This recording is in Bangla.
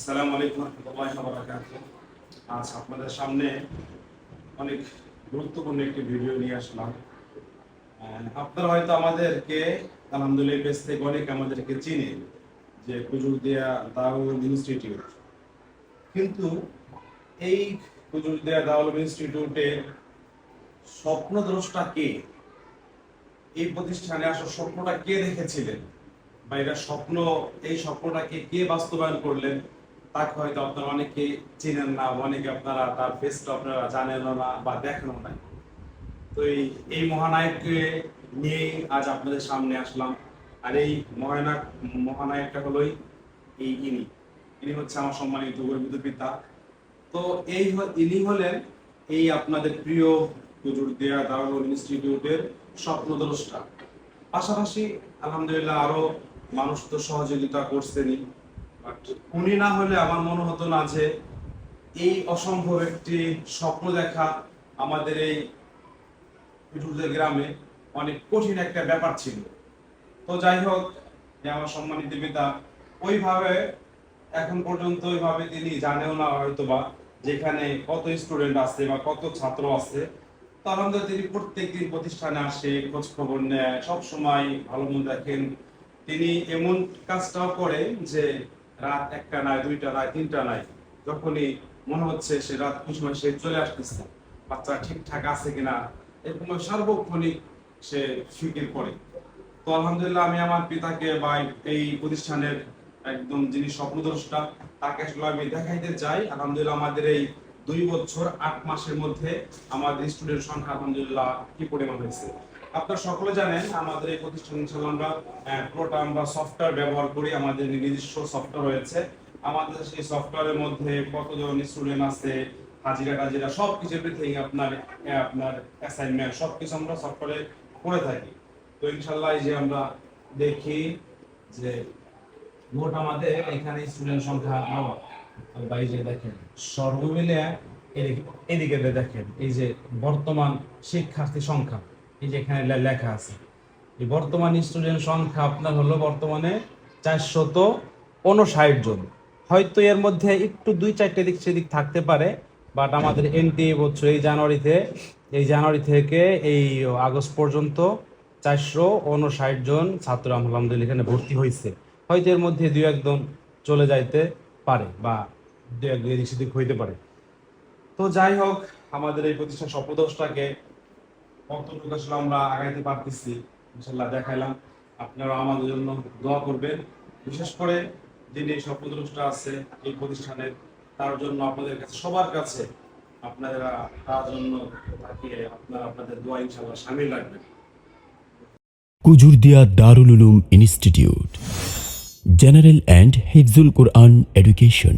আসসালামু আলাইকুম রহমতুল্লাহি ওয়া বারাকাতুহু। আজ আপনাদের সামনে অনেক গুরুত্বপূর্ণ একটি ভিডিও নিয়ে আসলাম। আপনারা হয়তো আমাদেরকে আলহামদুলিল্লাহ পেজ থেকে অনেক আমাদেরকে চিনেন যে কুজুরদিয়া দারুল ইনস্টিটিউট। কিন্তু এই কুজুরদিয়া দারুল ইনস্টিটিউটের স্বপ্নদ্রষ্টা কে? এই প্রতিষ্ঠানে আসার স্বপ্নটা কে দেখেছিলেন? বা এটা স্বপ্ন, এই স্বপ্নটাকে কে বাস্তবায়ন করলেন? তাকে হয়তো আপনারা অনেকে চিনেন না, অনেকে আপনারা তার ফেসটা আপনারা জানেন না বা দেখেন না তো এই এই মহানায়ককে নিয়ে আজ আপনাদের সামনে আসলাম। আর এই মহানায়ক মহানায়কটা হলোই এই ইনি। ইনি হচ্ছে আমার সম্মানিত গর্বিত পিতা। তো এই ইনি হলেন এই আপনাদের প্রিয় হুজুর দেয়া দারুল ইনস্টিটিউটের স্বপ্নদ্রষ্টা। পাশাপাশি আলহামদুলিল্লাহ আরও মানুষ তো সহযোগিতা করছেনই। উনি না হলে আমার মনে হতো না যে এই অসম্ভব একটি স্বপ্ন দেখা আমাদের এই গ্রামে অনেক কঠিন একটা ব্যাপার ছিল। তো যাই হোক আমার সম্মানিত পিতা, ওইভাবে এখন পর্যন্ত ওইভাবে তিনি জানেও না হয়তো বা যেখানে কত স্টুডেন্ট আছে বা কত ছাত্র আছে। তো আলহামদুলিল্লাহ তিনি প্রত্যেকদিন প্রতিষ্ঠানে আসে খোঁজ খবর নেয় সব সময় ভালো মন্দ দেখেন তিনি এমন কাজটাও করে যে রাত একটা নাই, দুইটা নাই, তিনটা নাই। যখনই মনে হচ্ছে সে রাত সময় সে চলে আসতেছে, বাচ্চা ঠিকঠাক আছে কিনা, এরকম সার্বক্ষণিক সে ফিকির করে। তো আলহামদুলিল্লাহ আমি আমার পিতাকে বা এই প্রতিষ্ঠানের একদম যিনি স্বপ্নদ্রষ্টা, তাকে আসলে আমি দেখাইতে চাই। আলহামদুলিল্লাহ আমাদের এই দুই বছর আট মাসের মধ্যে আমাদের স্টুডেন্ট সংখ্যা আলহামদুলিল্লাহ কি পরিমাণ হয়েছে? আপনারা সকলে জানেন আমাদের এই প্রতিষ্ঠান ইনশাআল্লাহ আমরা আহ, পুরোটা আমরা সফটওয়্যার ব্যবহার করি আমাদের নিজস্ব সফটওয়্যার রয়েছে। আমাদের সেই সফটওয়্যারের মধ্যে কতজন স্টুডেন্ট আছে হাজিরা টাজিরা সব কিছু এভরিথিং আপনার আপনার অ্যাসাইনমেন্ট সব কিছু আমরা সফটওয়্যারে করে থাকি। তো ইনশাল্লাহ যে আমরা দেখি যে মোট আমাদের এখানে স্টুডেন্ট সংখ্যা নয় বা দেখেন সর্বমিলে এদিকে এদিকে দেখেন, এই যে বর্তমান শিক্ষার্থী সংখ্যা, এই যে এখানে লেখা আছে। এই বর্তমান স্টুডেন্ট সংখ্যা আপনার হলো বর্তমানে চারশত উনষাট জন। হয়তো এর মধ্যে একটু দুই চারটে দিক সেদিক থাকতে পারে বাট আমাদের এনটি বছর, এই জানুয়ারিতে এই জানুয়ারি থেকে এই আগস্ট পর্যন্ত চারশো উনষাট জন ছাত্র আলহামদুলিল্লাহ এখানে ভর্তি হয়েছে হয়তো এর মধ্যে দুই একজন চলে যাইতে পারে বা এদিক সেদিক হইতে পারে। তো যাই হোক, আমাদের এই প্রতিষ্ঠান স্বপ্নদোষটাকে কতটুকু আমরা আগাইতে পারতেছি। ইনশাল্লাহ দেখাইলাম। আপনারা আমাদের জন্য দোয়া করবেন। বিশেষ করে যিনি স্বপ্নদ্রষ্টা আছে, এই প্রতিষ্ঠানের, তার জন্য আপনাদের কাছে, সবার কাছে আপনারা, তার জন্য তাকিয়ে আপনারা আপনাদের দোয়া ইনশাল্লাহ সামিল রাখবেন। Kujurdia Darul Uloom institute. General and Hifzul Quran education